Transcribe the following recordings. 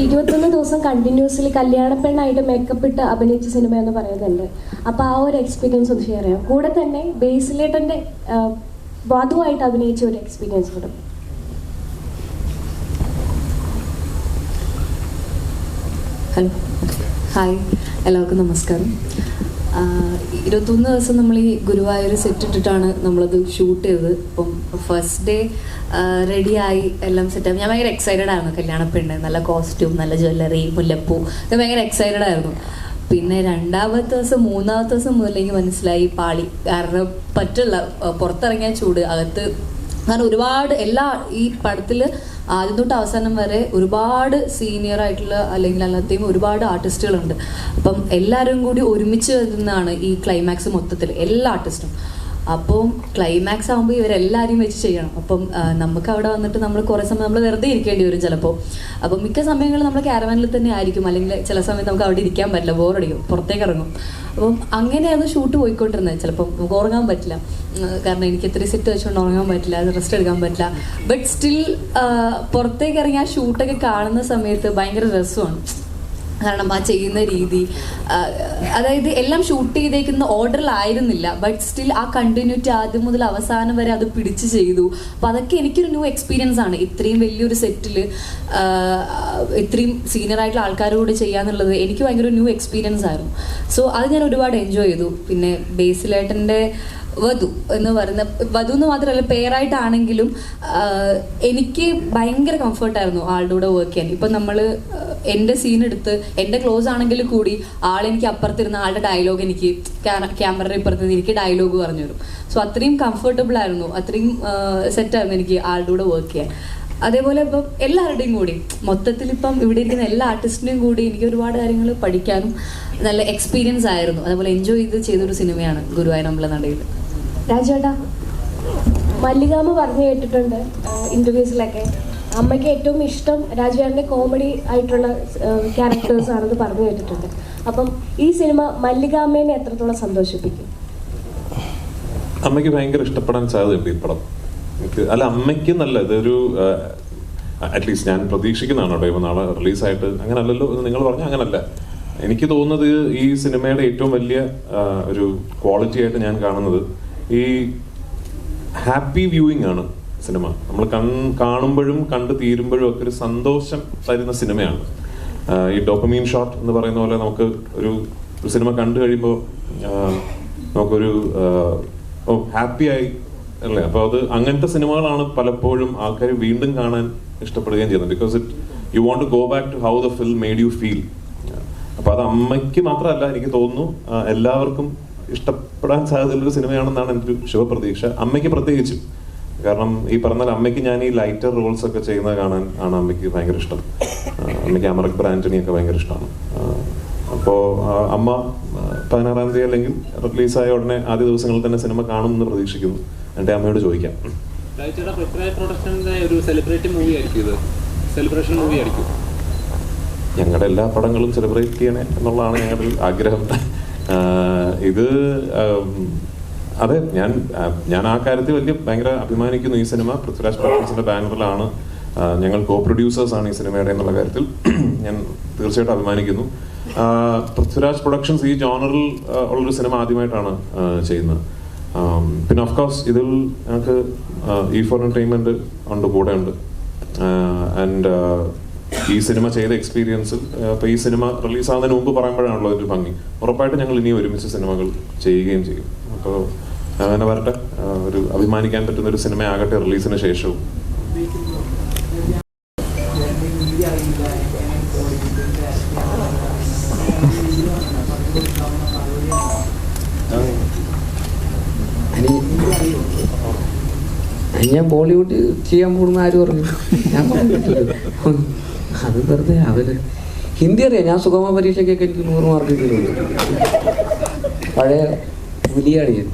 ഇരുപത്തൊന്ന് ദിവസം കണ്ടിന്യൂസ്ലി കല്യാണ പെണ്ണായിട്ട് മേക്കപ്പ് ഇട്ട് അഭിനയിച്ച സിനിമ എന്ന് പറയുന്നുണ്ട്. അപ്പൊ ആ ഒരു എക്സ്പീരിയൻസ് ഒന്ന് ഷെയർ ചെയ്യാം. കൂടെ തന്നെ ബേസിലേട്ടന്റെ വധുവായിട്ട് അഭിനയിച്ച ഒരു എക്സ്പീരിയൻസ് കൂടെ. ഹലോ ഹായ് എല്ലാവർക്കും നമസ്കാരം. ഇരുപത്തൊന്ന് ദിവസം നമ്മൾ ഈ ഗുരുവായൂർ സെറ്റ് ഇട്ടിട്ടാണ് നമ്മളത് ഷൂട്ട് ചെയ്തത്. അപ്പം ഫസ്റ്റ് ഡേ റെഡിയായി എല്ലാം സെറ്റായി ഞാൻ ഭയങ്കര എക്സൈറ്റഡ് ആയിരുന്നു. കല്യാണ പെണ്ണ് നല്ല കോസ്റ്റ്യൂം നല്ല ജ്വല്ലറി മുല്ലപ്പൂ. ഇത് ഭയങ്കര എക്സൈറ്റഡ് ആയിരുന്നു. പിന്നെ രണ്ടാമത്തെ ദിവസം മൂന്നാമത്തെ ദിവസം മുതൽ മനസ്സിലായി പാളി. കാരണം പറ്റില്ല പുറത്തിറങ്ങിയ ചൂട്. അകത്ത് കാരണം ഒരുപാട് എല്ലാ ഈ പടത്തിൽ ആദ്യം തൊട്ട് അവസാനം വരെ ഒരുപാട് സീനിയർ ആയിട്ടുള്ള അല്ലെങ്കിൽ അല്ലാത്തെയും ഒരുപാട് ആർട്ടിസ്റ്റുകളുണ്ട് അപ്പം എല്ലാവരും കൂടി ഒരുമിച്ച് വരുന്നതാണ് ഈ ക്ലൈമാക്സ് മൊത്തത്തിൽ. എല്ലാ ആർട്ടിസ്റ്റും അപ്പം ക്ലൈമാക്സ് ആകുമ്പോൾ ഇവരെല്ലാവരെയും വെച്ച് ചെയ്യണം. അപ്പം നമുക്ക് അവിടെ വന്നിട്ട് നമ്മൾ കുറേ സമയം നമ്മൾ വെറുതെ ഇരിക്കേണ്ടി വരും ചിലപ്പോൾ അപ്പം മിക്ക സമയങ്ങളിൽ നമ്മൾ ക്യാരവാനിൽ തന്നെ ആയിരിക്കും. അല്ലെങ്കിൽ ചില സമയത്ത് നമുക്ക് അവിടെ ഇരിക്കാൻ പറ്റില്ല. ബോറടിക്കും പുറത്തേക്ക് ഇറങ്ങും. അപ്പം അങ്ങനെയാണ് ഷൂട്ട് പോയിക്കൊണ്ടിരുന്നത്. ചിലപ്പം നമുക്ക് ഉറങ്ങാൻ പറ്റില്ല. കാരണം എനിക്ക് ഇത്രയും സെറ്റ് വെച്ചുകൊണ്ട് ഉറങ്ങാൻ പറ്റില്ല. റെസ്റ്റ് എടുക്കാൻ പറ്റില്ല. ബട്ട് സ്റ്റിൽ പുറത്തേക്ക് ഇറങ്ങി ആ ഷൂട്ടൊക്കെ കാണുന്ന സമയത്ത് ഭയങ്കര രസമാണ്. കാരണം ആ ചെയ്യുന്ന രീതി അതായത് എല്ലാം ഷൂട്ട് ചെയ്തേക്കുന്ന ഓർഡറിലായിരുന്നില്ല. ബട്ട് സ്റ്റിൽ ആ കണ്ടിന്യൂറ്റി ആദ്യം മുതൽ അവസാനം വരെ അത് പിടിച്ച് ചെയ്തു. അപ്പം അതൊക്കെ എനിക്കൊരു ന്യൂ എക്സ്പീരിയൻസ് ആണ്. ഇത്രയും വലിയൊരു സെറ്റിൽ ഇത്രയും സീനിയർ ആയിട്ടുള്ള ആൾക്കാരുടെ ചെയ്യാന്നുള്ളത് എനിക്ക് ഭയങ്കര ന്യൂ എക്സ്പീരിയൻസ് ആയിരുന്നു. സോ അത് ഞാൻ ഒരുപാട് എൻജോയ് ചെയ്തു. പിന്നെ ബേസിലേട്ടന്റെ വധു എന്ന് പറയുന്ന വധു എന്ന് മാത്രമല്ല പേരായിട്ടാണെങ്കിലും എനിക്ക് ഭയങ്കര കംഫർട്ടായിരുന്നു ആളുടെ കൂടെ വർക്ക് ചെയ്യാൻ. ഇപ്പം നമ്മൾ എന്റെ സീൻ എടുത്ത് എന്റെ ക്ലോസ് ആണെങ്കിൽ കൂടി ആളെനിക്ക് അപ്പുറത്തിരുന്ന ആളുടെ ഡയലോഗ് എനിക്ക് ക്യാമറയുടെ ഇപ്പുറത്ത് എനിക്ക് ഡയലോഗ് പറഞ്ഞു തരും. സോ അത്രയും കംഫർട്ടബിൾ ആയിരുന്നു. അത്രയും സെറ്റായിരുന്നു എനിക്ക് ആളുടെ കൂടെ വർക്ക് ചെയ്യാൻ. അതേപോലെ ഇപ്പം എല്ലാവരുടെയും കൂടി മൊത്തത്തിൽ ഇപ്പം ഇവിടെ ഇരിക്കുന്ന എല്ലാ ആർട്ടിസ്റ്റിന്റെയും കൂടി എനിക്ക് ഒരുപാട് കാര്യങ്ങൾ പഠിക്കാനും നല്ല എക്സ്പീരിയൻസ് ആയിരുന്നു. അതേപോലെ എൻജോയ് ചെയ്ത് ചെയ്തൊരു സിനിമയാണ് ഗുരുവായൂർ അമ്പലനടയിൽ. രാജേട്ടാ മല്ലികാമ പറഞ്ഞു കേട്ടിട്ടുണ്ട് ഇന്റർവ്യൂസിലൊക്കെ അമ്മയ്ക്ക് ഏറ്റവും ഇഷ്ടം രാജുവേട്ടന്റെ കോമഡി ആയിട്ടുള്ള ക്യാരക്ടേഴ്സ് ആണെന്ന് പറഞ്ഞു കേട്ടിട്ടുണ്ട്. അപ്പം ഈ സിനിമ മല്ലികാമ്മേനെ എത്രത്തോളം സന്തോഷിപ്പിക്കും? അമ്മയ്ക്ക് ഭയങ്കര ഇഷ്ടപ്പെടാൻ സാധ്യതയുണ്ട് ഈ പടം. അല്ല അമ്മയ്ക്ക് നല്ല ഇതൊരു അറ്റ്ലീസ്റ്റ് ഞാൻ പ്രതീക്ഷിക്കുന്നതാണ് കേട്ടോ ഇപ്പൊ നാളെ റിലീസായിട്ട്. അങ്ങനല്ലല്ലോ എന്ന് നിങ്ങൾ പറഞ്ഞ അങ്ങനല്ല. എനിക്ക് തോന്നുന്നത് ഈ സിനിമയുടെ ഏറ്റവും വലിയ ഒരു ക്വാളിറ്റി ആയിട്ട് ഞാൻ കാണുന്നത് ഈ ഹാപ്പി വ്യൂയിങ് ആണ് സിനിമ. നമ്മൾ കൺ കാണുമ്പോഴും കണ്ടു തീരുമ്പോഴും ഒക്കെ ഒരു സന്തോഷം തരുന്ന സിനിമയാണ്. ഈ ഡോപ്പമീൻ ഷോട്ട് എന്ന് പറയുന്ന പോലെ നമുക്ക് ഒരു സിനിമ കണ്ടു കഴിയുമ്പോൾ നമുക്കൊരു ഹാപ്പി ആയി അല്ലേ? അപ്പോൾ അത് അങ്ങനത്തെ സിനിമകളാണ് പലപ്പോഴും ആൾക്കാർ വീണ്ടും കാണാൻ ഇഷ്ടപ്പെടുകയും ചെയ്യുന്നത്. Because it you want to go back to how the film made you feel അപ്പോൾ അത് അമ്മയ്ക്ക് മാത്രമല്ല എനിക്ക് തോന്നുന്നു എല്ലാവർക്കും ഇഷ്ടപ്പെടാൻ സാധ്യതയുള്ളൊരു സിനിമയാണെന്നാണ് എന്റെ ഒരു ശുഭപ്രതീക്ഷ. അമ്മയ്ക്ക് പ്രത്യേകിച്ചും. കാരണം ഈ പറഞ്ഞാൽ അമ്മയ്ക്ക് ഞാൻ ഈ ലൈറ്റർ റോൾസ് ഒക്കെ ചെയ്യുന്നത് കാണാൻ ആണ് അമ്മയ്ക്ക് ഭയങ്കര ഇഷ്ടം. അമ്മയ്ക്ക് അമ്മയ്ക്ക് അക്ബർ ആന്റണി ഒക്കെ ഭയങ്കര ഇഷ്ടമാണ്. അപ്പോൾ അമ്മ പതിനാറാം തീയതി അല്ലെങ്കിൽ റിലീസായ ഉടനെ ആദ്യ ദിവസങ്ങളിൽ തന്നെ സിനിമ കാണുമെന്ന് പ്രതീക്ഷിക്കുന്നു. എന്റെ അമ്മയോട് ചോദിക്കാം. ഒരു സെലിബ്രിറ്റി മൂവി ആയിരിക്കും ഇത്. സെലിബ്രേഷൻ മൂവി ആയിരിക്കും. ഞങ്ങളുടെ എല്ലാ പടങ്ങളും സെലിബ്രേറ്റ് ചെയ്യണേ എന്നുള്ളതാണ് ഞങ്ങളുടെ ആഗ്രഹം. ഇത് അതെ ഞാൻ ഞാൻ ആ കാര്യത്തിൽ വലിയ ഭയങ്കര അഭിമാനിക്കുന്നു ഈ സിനിമ. പൃഥ്വിരാജ് പ്രൊഡക്ഷൻസിന്റെ ബാനറിലാണ് ഞങ്ങൾ കോ പ്രൊഡ്യൂസേഴ്സ് ആണ് ഈ സിനിമയുടെ എന്നുള്ള കാര്യത്തിൽ. ഞാൻ തീർച്ചയായിട്ടും അഭിമാനിക്കുന്നു. പൃഥ്വിരാജ് പ്രൊഡക്ഷൻസ് ഈ ജോണറിൽ ഉള്ളൊരു സിനിമ ആദ്യമായിട്ടാണ് ചെയ്യുന്നത്. പിന്നെ ഓഫ്കോഴ്സ് ഇതിൽ ഞങ്ങൾക്ക് ഈ ഫോർ എന്റർടൈൻമെന്റ് ഉണ്ട് കൂടെ ഉണ്ട്. ആൻഡ് ഈ സിനിമ ചെയ്ത എക്സ്പീരിയൻസിൽ അപ്പൊ ഈ സിനിമ റിലീസ് ആവുന്നതിന് മുമ്പ് പറയുമ്പോഴാണല്ലോ ഒരു ഭംഗി. ഉറപ്പായിട്ട് ഞങ്ങൾ ഇനി ഒരുമിച്ച് സിനിമകൾ ചെയ്യുകയും ചെയ്യും. അപ്പോൾ അങ്ങനെ വരട്ടെ. ഒരു അഭിമാനിക്കാൻ പറ്റുന്ന ഒരു സിനിമയാകട്ടെ റിലീസിന് ശേഷവും. ഞാൻ ബോളിവുഡ് ചെയ്യാൻ പോകുന്ന ആരും പറഞ്ഞു ഞാൻ പറഞ്ഞിട്ടില്ല. അത് വെറുതെ അവർ ഹിന്ദി അറിയാം. ഞാൻ സുഗമ പരീക്ഷയ്ക്കൊക്കെ എനിക്ക് നൂറ് മാർക്ക് കിട്ടുന്നു പഴയ പുലിയാണ്. ഞാൻ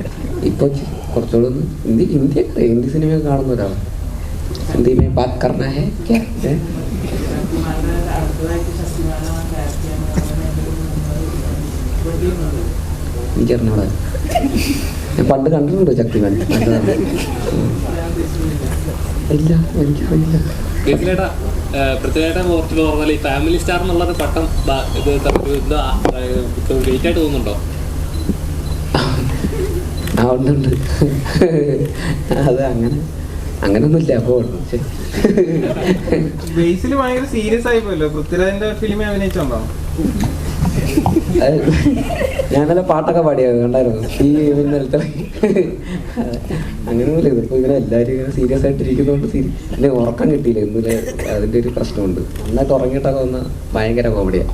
ഇപ്പൊ കുറച്ചുകൂടെ ഒന്ന് ഹിന്ദി ഹിന്ദി ഹിന്ദി സിനിമ കാണുന്ന ഒരാളാണ്. ഹിന്ദി മേ ബാത് കർണ ഹെ ക്യാ? है? ഞാൻ പണ്ട് കണ്ടിട്ടുണ്ട് ശക്തിമാൻ. ഇല്ല ബേസിലേട്ടാ പൃഥ്വിരായിട്ട് ഓർത്തിട്ട് പറഞ്ഞാൽ ഈ ഫാമിലി സ്റ്റാർ എന്നുള്ളത് പട്ടം ഇത് എന്താ ആയിട്ട് തോന്നുന്നുണ്ടോ? ഉണ്ട് അത് അങ്ങനെ അങ്ങനൊന്നുമില്ല അപ്പോൾ ബേസിൽ ഭയങ്കര സീരിയസ് ആയി പോയല്ലോ. പൃഥ്വിരാജിന്റെ ഫിലിം അഭിനയിച്ചോണ്ടോ? ഞാൻ നല്ല പാട്ടൊക്കെ പാടിയത് കണ്ടായിരുന്നു? ഈ നിലത്തെ. അങ്ങനെയൊന്നുമില്ല ഇതിപ്പോ ഇങ്ങനെ എല്ലാവരും ഇങ്ങനെ സീരിയസ് ആയിട്ടിരിക്കുന്നതുകൊണ്ട് സീരി എന്നെ ഉറക്കം കിട്ടിയില്ല ഇന്നലെ അതിന്റെ ഒരു പ്രശ്നമുണ്ട്. നന്നായിട്ട് ഉറങ്ങിയിട്ടൊക്കെ വന്ന ഭയങ്കര കോമഡിയാ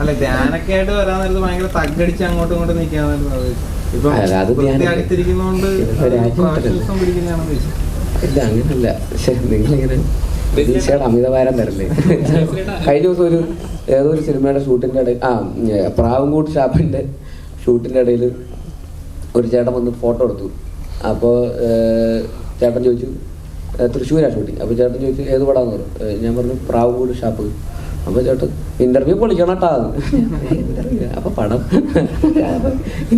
അല്ല ധ്യാനൊക്കെ ആയിട്ട് വരാൻ നേരത്ത് ഭയങ്കര തകടിച്ച് അങ്ങോട്ടും ഇങ്ങോട്ടും നിൽക്കാൻ ചോദിച്ചു ഇല്ല അങ്ങനല്ല. പക്ഷെ നിങ്ങളിങ്ങനെ പ്രതീക്ഷയുടെ അമിതഭാരം തരല്ലേ കഴിഞ്ഞ ദിവസം ഒരു ഏതോ ഒരു സിനിമയുടെ ഷൂട്ടിന്റെ ഇടയിൽ ആ പ്രാവുംകൂട്ട് ഷാപ്പിന്റെ ഷൂട്ടിന്റെ ഇടയിൽ ഒരു ചേട്ടൻ വന്ന് ഫോട്ടോ എടുത്തു. അപ്പോൾ ചേട്ടൻ ചോദിച്ചു തൃശ്ശൂരാണ് തൃശ്ശൂരാ ഷൂട്ടിങ്? അപ്പോൾ ചേട്ടൻ ചോദിച്ചു ഏത് പടാന്ന് പറഞ്ഞു ഞാൻ പറഞ്ഞു പ്രാവുംകൂട് ഷാപ്പ്. അപ്പോൾ ചേട്ടൻ ഇന്റർവ്യൂ പൊളിക്കണട്ടാ അത് അപ്പൊ പടം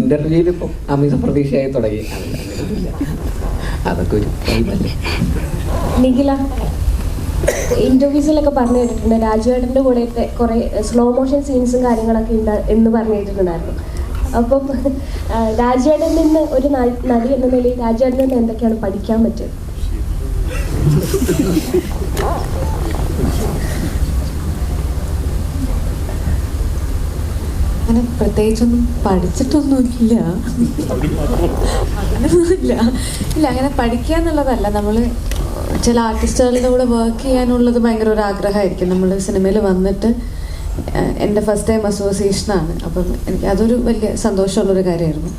ഇന്റർവ്യൂവിൽ ഇപ്പം അമിത പ്രതീക്ഷയായി തുടങ്ങി. അതൊക്കെ ഒരു നിഖില ഇന്റർവ്യൂസിലൊക്കെ പറഞ്ഞു കേട്ടിട്ടുണ്ട്. രാജുവേട്ടന്റെ കൂടെ കുറെ സ്ലോ മോഷൻ സീൻസും കാര്യങ്ങളൊക്കെ ഉണ്ട് എന്ന് പറഞ്ഞു കേട്ടിട്ടുണ്ടായിരുന്നു. അപ്പം രാജുവേട്ടൻ നിന്ന് ഒരു നടി എന്ന നിലയിൽ രാജുവേട്ടൻ നിന്ന് എന്തൊക്കെയാണ് പഠിക്കാൻ പറ്റുക അങ്ങനെ പ്രത്യേകിച്ചൊന്നും പഠിച്ചിട്ടൊന്നുമില്ല. അങ്ങനെയൊന്നുമില്ല. ഇല്ല അങ്ങനെ പഠിക്കുക എന്നുള്ളതല്ല നമ്മൾ ചില ആർട്ടിസ്റ്റുകളുടെ കൂടെ വർക്ക് ചെയ്യാനുള്ളത് ഭയങ്കര ഒരു ആഗ്രഹമായിരിക്കും. നമ്മൾ സിനിമയിൽ വന്നിട്ട് എന്റെ ഫസ്റ്റ് ടൈം അസോസിയേഷനാണ് അപ്പം എനിക്ക് അതൊരു വലിയ സന്തോഷമുള്ളൊരു കാര്യമായിരുന്നു.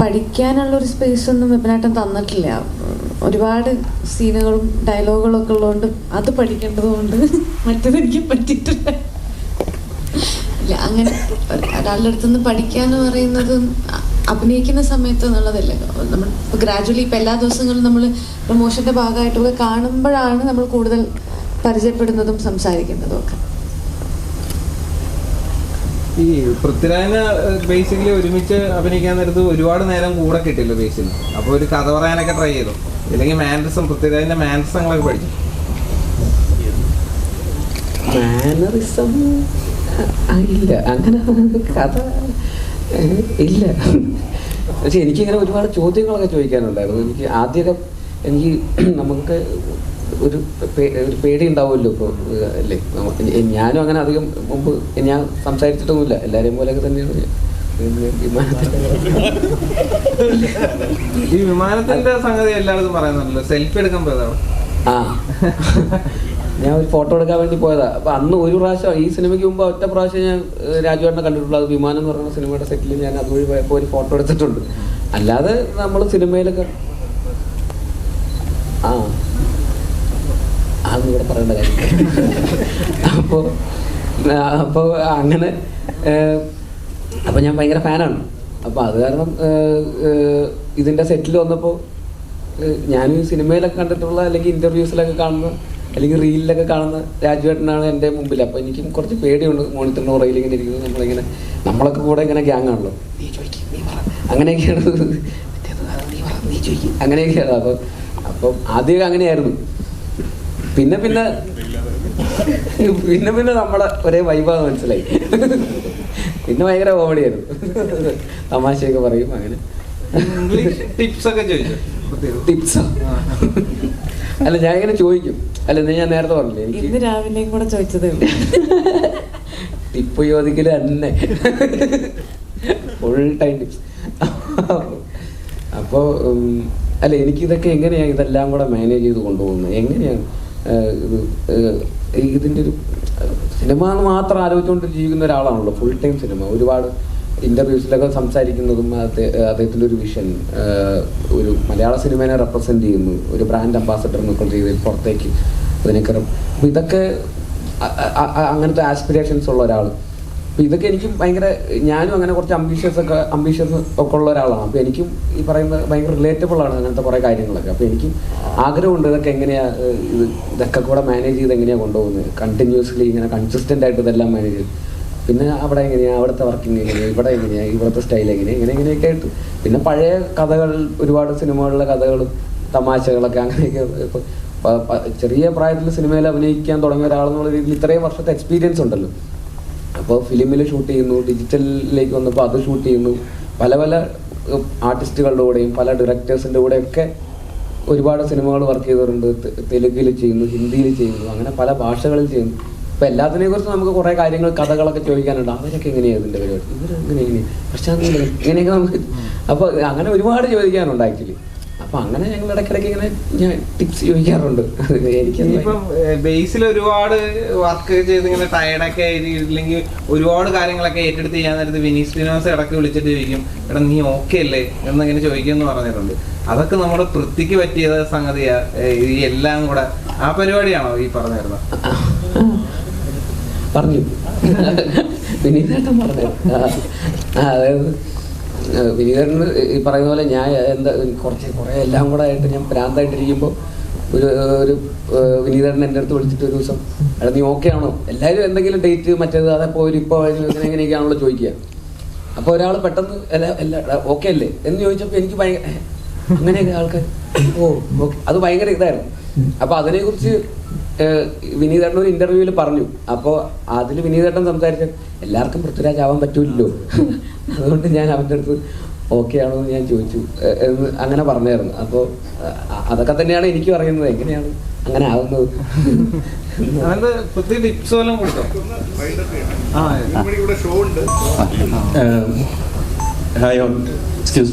പഠിക്കാനുള്ളൊരു സ്പേസ് ഒന്നും വെബിനാട്ടം തന്നിട്ടില്ല. ഒരുപാട് സീനുകളും ഡയലോഗുകളും ഒക്കെ ഉള്ളതുകൊണ്ട് അത് പഠിക്കേണ്ടതുകൊണ്ട് മറ്റത് എനിക്ക് പറ്റിയിട്ടില്ല. അങ്ങനെ ഒരാളുടെ അടുത്തുനിന്ന് പഠിക്കാന്ന് പറയുന്നത് അഭിനയിക്കുന്ന സമയത്ത് എന്നുള്ളതല്ലേ? നമ്മൾ ഗ്രാജുവലി ഇപ്പം എല്ലാ ദിവസങ്ങളും നമ്മൾ പ്രൊമോഷന്റെ ഭാഗമായിട്ടൊക്കെ കാണുമ്പോഴാണ് നമ്മൾ കൂടുതൽ പരിചയപ്പെടുന്നതും സംസാരിക്കുന്നതും ഒക്കെ. ഈ പൃഥ്വിരാജന് ബേസിക്കലി ഒരുമിച്ച് അഭിനയിക്കാൻ നേരത്ത് ഒരുപാട് നേരം കൂടെ കിട്ടില്ല ബേസിൽ. അപ്പൊ ഒരു കഥ പറയാനൊക്കെ ട്രൈ ചെയ്തു. ഇല്ലെങ്കിൽ മാനസം പൃഥ്വിരാജിന്റെ മാനസങ്ങളൊക്കെ പഠിച്ചു. മാനറിസം ഇല്ല. അങ്ങനെ കഥ ഇല്ല. പക്ഷെ എനിക്കിങ്ങനെ ഒരുപാട് ചോദ്യങ്ങളൊക്കെ ചോദിക്കാനുണ്ടായിരുന്നു. എനിക്ക് ആദ്യമൊക്കെ എനിക്ക് നമുക്ക് ഒരു ഒരു പേടി ഉണ്ടാവുമല്ലോ ഇപ്പോൾ അല്ലേ? ഞാനും അങ്ങനെ അധികം മുമ്പ് ഞാൻ സംസാരിച്ചിട്ടൊന്നുമില്ല. എല്ലാവരെയും പോലെയൊക്കെ തന്നെയാണ് ഈ വിമാനത്തിന്റെ സംഗതി എല്ലായിടത്തും പറയുന്നുണ്ടല്ലോ സെൽഫി എടുക്കാൻ പോയതാണ്? ആ. ഞാൻ ഒരു ഫോട്ടോ എടുക്കാൻ വേണ്ടി പോയതാ. അപ്പൊ അന്ന് ഒരു പ്രാവശ്യം ഈ സിനിമയ്ക്ക് മുമ്പ് ഒറ്റ പ്രാവശ്യം ഞാൻ രാജുവേട്ടനെ കണ്ടിട്ടുള്ളൂ. അത് വിമാനം എന്ന് പറയുന്ന സിനിമയുടെ സെറ്റിൽ ഞാൻ അതുവഴി പോയപ്പോൾ ഒരു ഫോട്ടോ എടുത്തിട്ടുണ്ട്. അല്ലാതെ നമ്മൾ സിനിമയിലൊക്കെ ആ. അതൊന്നും ഇവിടെ പറയേണ്ട കാര്യം അപ്പോൾ അപ്പോൾ അങ്ങനെ അപ്പോൾ ഞാൻ ഭയങ്കര ഫാനാണ് അപ്പോൾ അത് കാരണം ഇതിന്റെ സെറ്റിൽ വന്നപ്പോൾ ഞാൻ സിനിമയിലൊക്കെ കണ്ടിട്ടുള്ള അല്ലെങ്കിൽ ഇന്റർവ്യൂസിലൊക്കെ കാണുന്ന അല്ലെങ്കിൽ റീലിലൊക്കെ കാണുന്ന രാജുവേട്ടനാണ് എന്റെ മുമ്പിൽ. അപ്പോൾ എനിക്കും കുറച്ച് പേടിയുണ്ട് മോണിറ്ററിന്റെ ഉറയിൽ ഇങ്ങനെ ഇരിക്കുന്നത്. നമ്മളിങ്ങനെ നമ്മളൊക്കെ കൂടെ ഇങ്ങനെ ഗ്യാങ് ആണല്ലോ. നീ ചോദിക്കും നീ പറ. അങ്ങനെയൊക്കെയാണ് നീ പറ നീ ചോദിക്കും. അങ്ങനെയൊക്കെയാണ്. അപ്പോൾ അപ്പം ആദ്യമൊക്കെ അങ്ങനെയായിരുന്നു. പിന്നെ പിന്നെ പിന്നെ പിന്നെ നമ്മളെ ഒരേ വൈബാന്ന് മനസ്സിലായി. പിന്നെ ഭയങ്കര കോമഡിയായിരുന്നു തമാശയൊക്കെ പറയും അങ്ങനെ. ടിപ്സ് ഒക്കെ ചോദിച്ചു. ടിപ്സോ. അല്ല ഞാൻ ഇങ്ങനെ ചോദിക്കും. അല്ല ഞാൻ നേരത്തെ പറഞ്ഞില്ലേ ഇന്ന് രാവിലെ രാവിലെയും കൂടെ ചോദിച്ചതേ ടിപ്പ് ചോദിക്കൽ തന്നെ. ഫുൾ ടൈം ടിപ്സ് അപ്പോൾ അല്ല എനിക്കിതൊക്കെ എങ്ങനെയാണ് ഇതെല്ലാം കൂടെ മാനേജ് ചെയ്ത് കൊണ്ടുപോകുന്നത് എങ്ങനെയാണ് ഇതിന്റെ ഇതിന്റെ ഒരു സിനിമ എന്ന് മാത്രം ആലോചിച്ചുകൊണ്ട് ജീവിക്കുന്ന ഒരാളാണല്ലോ ഫുൾ ടൈം സിനിമ. ഒരുപാട് ഇന്റർവ്യൂസിലൊക്കെ സംസാരിക്കുന്നതും അദ്ദേഹ- അദ്ദേഹത്തിന്റെ ഒരു വിഷൻ ഒരു മലയാള സിനിമയെ റെപ്രസെന്റ് ചെയ്യുന്നു. ഒരു ബ്രാൻഡ് അംബാസഡർ എന്നൊക്കെ രീതിയിൽ പുറത്തേക്ക് അതിനൊക്കെ അപ്പോൾ ഇതൊക്കെ അങ്ങനത്തെ ആസ്പിറേഷൻസ് ഉള്ള ഒരാൾ അപ്പോൾ ഇതൊക്കെ എനിക്കും ഭയങ്കര ഞാനും അങ്ങനെ കുറച്ച് അംബീഷ്യസ് ഒക്കെ അംബീഷ്യസ് ഒക്കെ ഉള്ള ഒരാളാണ്. അപ്പോൾ എനിക്കും ഈ പറയുന്ന ഭയങ്കര റിലേറ്റബിൾ ആണ് അങ്ങനത്തെ കുറേ കാര്യങ്ങളൊക്കെ. അപ്പോൾ എനിക്കും ആഗ്രഹമുണ്ട് ഇതൊക്കെ എങ്ങനെയാ ഇത് ഇതൊക്കെ കൂടെ മാനേജ് ചെയ്ത് എങ്ങനെയാണ് കൊണ്ടുപോകുന്നത്. കണ്ടിന്യൂസ്ലി ഇങ്ങനെ കൺസിസ്റ്റന്റ് ആയിട്ട് ഇതെല്ലാം മാനേജ് ചെയ്ത്. പിന്നെ അവിടെ എങ്ങനെയാണ് അവിടുത്തെ വർക്കിംഗ് എങ്ങനെയാണ് ഇവിടെ എങ്ങനെയാണ് ഇവിടുത്തെ സ്റ്റൈൽ എങ്ങനെയാണ് ഇങ്ങനെ ഇങ്ങനെയൊക്കെ ആയിട്ട്. പിന്നെ പഴയ കഥകൾ ഒരുപാട് സിനിമകളിലെ കഥകളും തമാശകളൊക്കെ അങ്ങനെയൊക്കെ ചെറിയ പ്രായത്തിൽ സിനിമയിൽ അഭിനയിക്കാൻ തുടങ്ങിയ ഒരാളെന്നുള്ള രീതിയിൽ ഇത്രയും വർഷത്തെ എക്സ്പീരിയൻസ് ഉണ്ടല്ലോ. അപ്പോൾ ഫിലിമിൽ ഷൂട്ട് ചെയ്യുന്നു ഡിജിറ്റലിലേക്ക് വന്നപ്പോൾ അത് ഷൂട്ട് ചെയ്യുന്നു. പല പല ആർട്ടിസ്റ്റുകളുടെ കൂടെയും പല ഡയറക്ടേഴ്സിന്റെ കൂടെയൊക്കെ ഒരുപാട് സിനിമകൾ വർക്ക് ചെയ്തിട്ടുണ്ട്. തെലുങ്കിൽ ചെയ്യുന്നു ഹിന്ദിയിൽ ചെയ്യുന്നു അങ്ങനെ പല ഭാഷകളിൽ ചെയ്യുന്നു. ഇപ്പം എല്ലാത്തിനെ കുറിച്ച് നമുക്ക് കുറേ കാര്യങ്ങൾ കഥകളൊക്കെ ചോദിക്കാനുണ്ട്. അവരൊക്കെ എങ്ങനെയാണ് ഇതിന്റെ പരിപാടി? ഇവരെങ്ങനെ എങ്ങനെ പ്രശാന്ത് ഇങ്ങനെയൊക്കെ നമുക്ക് അപ്പോൾ അങ്ങനെ ഒരുപാട് ചോദിക്കാനുണ്ട് ആക്ച്വലി അപ്പൊ അങ്ങനെ ഞങ്ങൾ ഇടയ്ക്കിടയ്ക്ക് ഇങ്ങനെ ഞാൻ ടിപ്സ് ചോദിക്കാറുണ്ട്. ബേസിൽ ഒരുപാട് വർക്ക് ചെയ്ത് ഇങ്ങനെ ടയർഡൊക്കെ ഇല്ലെങ്കിൽ ഒരുപാട് കാര്യങ്ങളൊക്കെ ഏറ്റെടുത്ത് ചെയ്യാൻ നേരത്ത് വിനീസ് വിനോസ് ഇടയ്ക്ക് വിളിച്ചിട്ട് ചോദിക്കും എടാ നീ ഓക്കെ അല്ലേ? എന്നിങ്ങനെ ചോദിക്കുമെന്ന് പറഞ്ഞിട്ടുണ്ട്. അതൊക്കെ നമ്മുടെ വൃത്തിക്ക് പറ്റിയ സംഗതിയാ ഈ എല്ലാം കൂടെ. ആ പരിപാടിയാണോ ഈ പറഞ്ഞിരുന്നത്? പറഞ്ഞു. വിനീതേട്ടൻ പറഞ്ഞു അതായത് വിനീതരന് ഈ പറയുന്ന പോലെ ഞാൻ എന്താ കുറച്ച് കുറേ എല്ലാം കൂടെ ആയിട്ട് ഞാൻ ഭ്രാന്തായിട്ടിരിക്കുമ്പോൾ ഒരു ഒരു വിനീതരൻ എന്റെ അടുത്ത് വിളിച്ചിട്ട് ഒരു ദിവസം എടാ നീ ഓക്കെ ആണോ? എല്ലാവരും എന്തെങ്കിലും ഡേറ്റ് മറ്റേത് അതെ പോയി ഇപ്പോൾ ഇങ്ങനെ ഇങ്ങനെയൊക്കെയാണല്ലോ ചോദിക്കുക. അപ്പോൾ ഒരാൾ പെട്ടെന്ന് എല്ലാ എല്ലാ ഓക്കെ അല്ലേ? എന്ന് ചോദിച്ചപ്പോൾ എനിക്ക് ഭയങ്കര "ഏ, അങ്ങനെയൊക്കെ ആൾക്കാർ ഓ ഓക്കെ അത് ഭയങ്കര ഇതായിരുന്നു. അപ്പോൾ അതിനെക്കുറിച്ച് കുറിച്ച് വിനീതേട്ടൻ ഒരു ഇന്റർവ്യൂവിൽ പറഞ്ഞു. അപ്പോൾ അതിൽ വിനീതേട്ടൻ സംസാരിച്ച എല്ലാവർക്കും പൃഥ്വിരാജ് ആവാൻ പറ്റൂലല്ലോ. അതുകൊണ്ട് ഞാൻ അവന്റെ അടുത്ത് ഓക്കെ ആണോ എന്ന് ഞാൻ ചോദിച്ചു എന്ന് അങ്ങനെ പറഞ്ഞായിരുന്നു. അപ്പോൾ അതൊക്കെ തന്നെയാണ് എനിക്ക് പറയുന്നത് എങ്ങനെയാണ് അങ്ങനെ ആവുന്നത്? ഹായ് എക്സ്ക്യൂസ്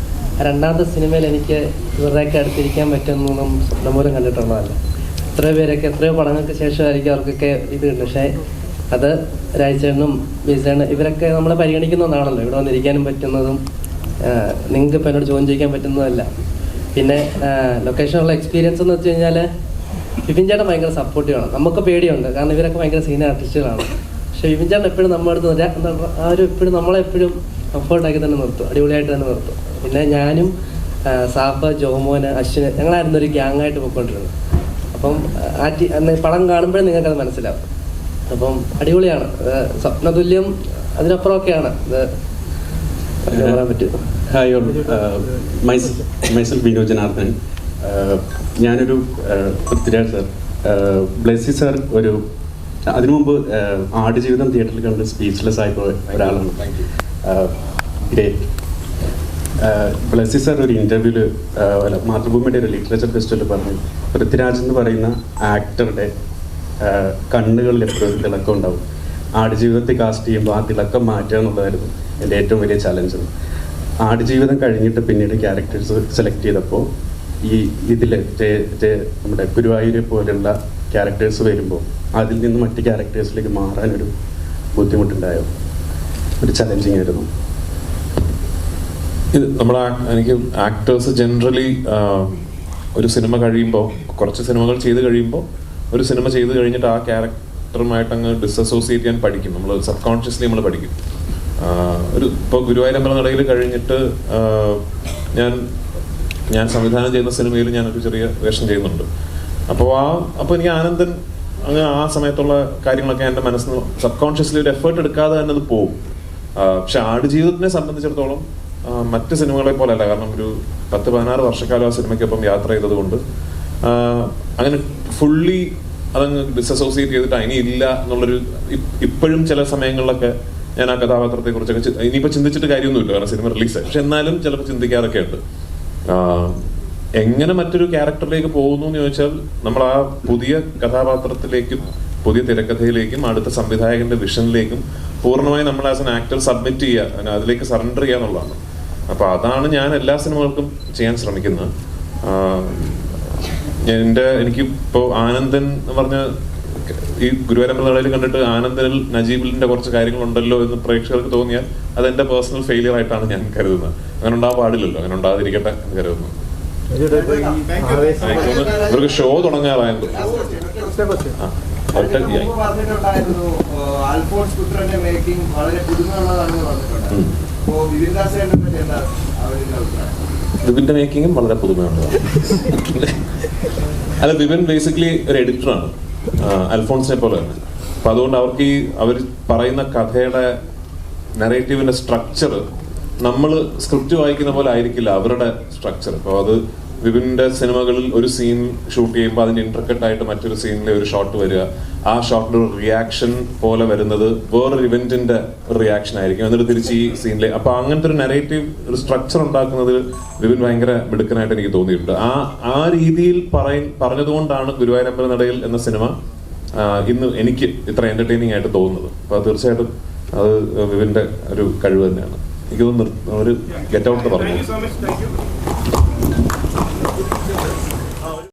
രണ്ടാമത്തെ സിനിമയിൽ എനിക്ക് ഇവരുടെയൊക്കെ അടുത്തിരിക്കാൻ പറ്റുമെന്നൊന്നും സ്വപ്നം പോലും കണ്ടിട്ടുള്ളതല്ല. എത്രയോ പേരൊക്കെ എത്രയോ പടങ്ങൾക്ക് ശേഷമായിരിക്കും അവർക്കൊക്കെ ഇത് കിട്ടും പക്ഷേ അത് രാജചേട്ടനും ബിസേണ്ണും ഇവരൊക്കെ നമ്മളെ പരിഗണിക്കുന്ന ഒന്നാണല്ലോ. ഇവിടെ വന്നിരിക്കാനും പറ്റുന്നതും നിങ്ങൾക്ക് ഇപ്പം എന്നോട് ജോയിൻ ചെയ്യിക്കാൻ പറ്റുന്നതല്ല. പിന്നെ ലൊക്കേഷനുള്ള എക്സ്പീരിയൻസ് എന്ന് വെച്ച് കഴിഞ്ഞാൽ വിപിൻ ചേട്ടൻ ഭയങ്കര സപ്പോർട്ടീവാണ് നമുക്ക് പേടിയുണ്ട്. കാരണം ഇവരൊക്കെ ഭയങ്കര സീനിയർ ആർട്ടിസ്റ്റുകളാണ് പക്ഷേ വിപിൻ ചേട്ടൻ എപ്പോഴും നമ്മുടെ അടുത്ത് ആ ഒരു എപ്പോഴും നമ്മളെപ്പോഴും കംഫർട്ടാക്കി തന്നെ നിർത്തും. അടിപൊളിയായിട്ട് തന്നെ നിർത്തും. പിന്നെ ഞാനും സാഫ ജോമോന് അശ്വിന് ഞങ്ങളായിരുന്നു ഒരു ഗ്യാങ് ആയിട്ട് പോയിക്കൊണ്ടിരുന്നത്. അപ്പം ആ ടി അന്ന് പടം കാണുമ്പോഴേ നിങ്ങൾക്കത് മനസ്സിലാവും. അപ്പം അടിപൊളിയാണ്. സ്വപ്നതുല്യം അതിനപ്പുറമൊക്കെയാണ്. ഇത് പറയാൻ പറ്റും. ഹായ് മൈസൽ ജനാർദ്ദൻ ഞാനൊരു പൃഥ്വിരാജ് സാർ. ബ്ലെസ്സി സാർ ഒരു അതിനു മുമ്പ് ആടുജീവിതം തിയേറ്ററിൽ കണ്ട് സ്പീച്ച്ലെസ് ആയിപ്പോ ഒരാളാണ് ഗ്രേറ്റ് ബ്ലെസ്സി സാർ ഒരു ഇന്റർവ്യൂവിൽ മാതൃഭൂമിയുടെ ഒരു ലിറ്ററേച്ചർ ഫെസ്റ്റിവൽ പറഞ്ഞു പൃഥ്വിരാജ് എന്ന് പറയുന്ന ആക്ടറുടെ കണ്ണുകളിൽ എപ്പോഴും തിളക്കം ഉണ്ടാവും. ആടുജീവിതത്തെ കാസ്റ്റ് ചെയ്യുമ്പോൾ ആ തിളക്കം മാറ്റുക എന്നുള്ളതായിരുന്നു എന്റെ ഏറ്റവും വലിയ ചലഞ്ച് ആടുജീവിതം കഴിഞ്ഞിട്ട് പിന്നീട് ക്യാരക്ടേഴ്സ് സെലക്ട് ചെയ്തപ്പോൾ ഈ ഇതിൽ നമ്മുടെ ഗുരുവായൂരെ പോലെയുള്ള ക്യാരക്ടേഴ്സ് വരുമ്പോൾ അതിൽ നിന്ന് മറ്റ് ക്യാരക്ടേഴ്സിലേക്ക് മാറാനൊരു ബുദ്ധിമുട്ടുണ്ടായോ? ഒരു ചലഞ്ചിങ് ആയിരുന്നു. ഇത് നമ്മുടെ എനിക്ക് ആക്ടേഴ്സ് ജനറലി ഒരു സിനിമ കഴിയുമ്പോൾ കുറച്ച് സിനിമകൾ ചെയ്ത് കഴിയുമ്പോൾ ഒരു സിനിമ ചെയ്ത് കഴിഞ്ഞിട്ട് ആ ക്യാരക്ടറുമായിട്ട് അങ്ങ് ഡിസസോസിയേറ്റ് ചെയ്യാൻ പഠിക്കും. നമ്മൾ സബ് കോൺഷ്യസ്ലി നമ്മൾ പഠിക്കും ഒരു ഇപ്പോൾ ഗുരുവായൂരമ്പല നടയിൽ കഴിഞ്ഞിട്ട് ഞാൻ ഞാൻ സംവിധാനം ചെയ്യുന്ന സിനിമയിൽ ഞാനൊരു ചെറിയ വേഷം ചെയ്യുന്നുണ്ട്. അപ്പോൾ ആ അപ്പോൾ എനിക്ക് ആനന്ദൻ അങ്ങ് ആ സമയത്തുള്ള കാര്യങ്ങളൊക്കെ എന്റെ മനസ്സിൽ സബ് കോൺഷ്യസ്ലി ഒരു എഫേർട്ട് എടുക്കാതെ തന്നെ അത് പോകും. പക്ഷെ ആടുജീവിതത്തിനെ സംബന്ധിച്ചിടത്തോളം മറ്റ് സിനിമകളെ പോലെയല്ല കാരണം ഒരു പത്ത് പതിനാറ് വർഷക്കാലം ആ സിനിമയ്ക്കൊപ്പം യാത്ര ചെയ്തതുകൊണ്ട്. അങ്ങനെ ഫുള്ളി അതങ്ങ് ഡിസസോസിയേറ്റ് ചെയ്തിട്ട് ഇനി ഇല്ല എന്നുള്ളൊരു ഇപ്പോഴും ചില സമയങ്ങളിലൊക്കെ ഞാൻ ആ കഥാപാത്രത്തെ കുറിച്ചൊക്കെ ഇനിയിപ്പോ ചിന്തിച്ചിട്ട് കാര്യമൊന്നുമില്ല. കാരണം സിനിമ റിലീസായി പക്ഷെ എന്നാലും ചിലപ്പോൾ ചിന്തിക്കാറൊക്കെ ഉണ്ട്. എങ്ങനെ മറ്റൊരു ക്യാരക്ടറിലേക്ക് പോകുന്നു എന്ന് ചോദിച്ചാൽ നമ്മൾ ആ പുതിയ കഥാപാത്രത്തിലേക്കും പുതിയ തിരക്കഥയിലേക്കും അടുത്ത സംവിധായകന്റെ വിഷനിലേക്കും പൂർണമായി നമ്മൾ ആസ് എൻ ആക്ടർ സബ്മിറ്റ് ചെയ്യുക അതിലേക്ക് സറണ്ടർ ചെയ്യുക എന്നുള്ളതാണ്. അപ്പൊ അതാണ് ഞാൻ എല്ലാ സിനിമകൾക്കും ചെയ്യാൻ ശ്രമിക്കുന്നത്. എന്റെ എന്റെ എനിക്ക് ഇപ്പോൾ ആനന്ദൻ എന്ന് പറഞ്ഞ ഈ ഗുരുവായൂരമ്പലങ്ങളിൽ കണ്ടിട്ട് ആനന്ദനിൽ നജീബിലിന്റെ കുറച്ച് കാര്യങ്ങളുണ്ടല്ലോ എന്ന് പ്രേക്ഷകർക്ക് തോന്നിയാൽ അത് എന്റെ പേഴ്സണൽ ഫെയിലിയർ ആയിട്ടാണ് ഞാൻ കരുതുന്നത്. അങ്ങനെ ഉണ്ടാകാൻ പാടില്ലല്ലോ അങ്ങനെ ഉണ്ടാകാതിരിക്കട്ടെ എന്ന് കരുതുന്നു. ഇവർക്ക് ഷോ തുടങ്ങാറായിരുന്നു ആ, ഒറ്റ അതിന് മുമ്പ് പറഞ്ഞിട്ടുണ്ടായിരുന്നു ഏഹ്, പുത്രന്റെ മേക്കിംഗ് വളരെ പുതുമയുള്ളതാണെന്ന് പറഞ്ഞിട്ടുണ്ടായിരുന്നു വിപിന്റെ മേക്കിങ്ങും വളരെ പുതുമയുള്ളതാണ്. അല്ല വിപിൻ ബേസിക്കലി ഒരു എഡിറ്ററാണ് അൽഫോൺസിനെ പോലെ തന്നെ. അപ്പൊ അതുകൊണ്ട് അവർക്ക് ഈ അവർ പറയുന്ന കഥയുടെ നെറേറ്റീവിന്റെ സ്ട്രക്ചർ നമ്മൾ സ്ക്രിപ്റ്റ് വായിക്കുന്ന പോലെ ആയിരിക്കില്ല അവരുടെ സ്ട്രക്ചർ അപ്പോൾ അത് വിപിന്റെ സിനിമകളിൽ ഒരു സീൻ ഷൂട്ട് ചെയ്യുമ്പോൾ അതിന്റെ ഇന്റർകട്ട് ആയിട്ട് മറ്റൊരു സീനിലെ ഒരു ഷോട്ട് വരിക. ആ ഷോട്ടിന്റെ ഒരു റിയാക്ഷൻ പോലെ വരുന്നത് വേറൊരു ഇവന്റിന്റെ റിയാക്ഷൻ ആയിരിക്കും. എന്നിട്ട് തിരിച്ച് ഈ സീനിലെ അപ്പൊ അങ്ങനത്തെ ഒരു നെറേറ്റീവ് ഒരു സ്ട്രക്ചർ ഉണ്ടാക്കുന്നതിൽ വിപിൻ ഭയങ്കര മിടുക്കനായിട്ട് എനിക്ക് തോന്നിയിട്ടുണ്ട്. ആ ആ രീതിയിൽ പറയ പറഞ്ഞതുകൊണ്ടാണ് ഗുരുവായൂരമ്പല നടയിൽ എന്ന സിനിമ ഇന്ന് എനിക്ക് ഇത്ര എന്റർടൈനിങ് ആയിട്ട് തോന്നുന്നത്. അപ്പൊ തീർച്ചയായിട്ടും അത് വിപിന്റെ ഒരു കഴിവ് തന്നെയാണ്. എനിക്ക് തോന്നുന്നു ഒരു ഗെറ്റ് ഔട്ട് പറഞ്ഞു.